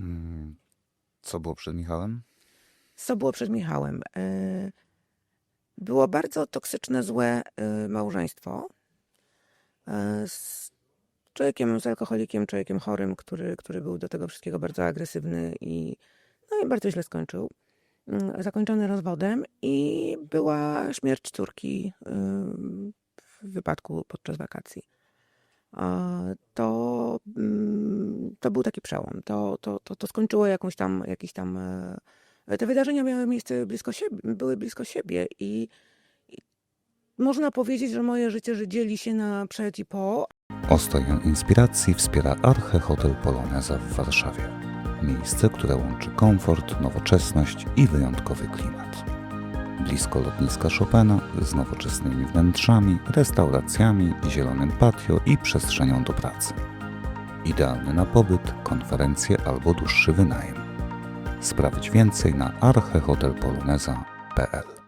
Mm, Co było przed Michałem? Co było przed Michałem? E, Było bardzo toksyczne, złe e, małżeństwo e, z człowiekiem, z alkoholikiem, człowiekiem chorym, który, który był do tego wszystkiego bardzo agresywny i, no i bardzo źle skończył. Mm, Zakończony rozwodem i była śmierć córki w wypadku podczas wakacji. To, mm, to był taki przełom. To, to, to, to skończyło jakąś tam, jakiś tam. e, Te wydarzenia miały miejsce blisko siebie, były blisko siebie i, i można powiedzieć, że moje życie że dzieli się na przed i po, Ostoję inspiracji wspiera Arche Hotel Poloneza w Warszawie. Miejsce, które łączy komfort, nowoczesność i wyjątkowy klimat. Blisko lotniska Chopina z nowoczesnymi wnętrzami, restauracjami, zielonym patio i przestrzenią do pracy. Idealny na pobyt, konferencje albo dłuższy wynajem. Sprawdź więcej na archehotelpoloneza.pl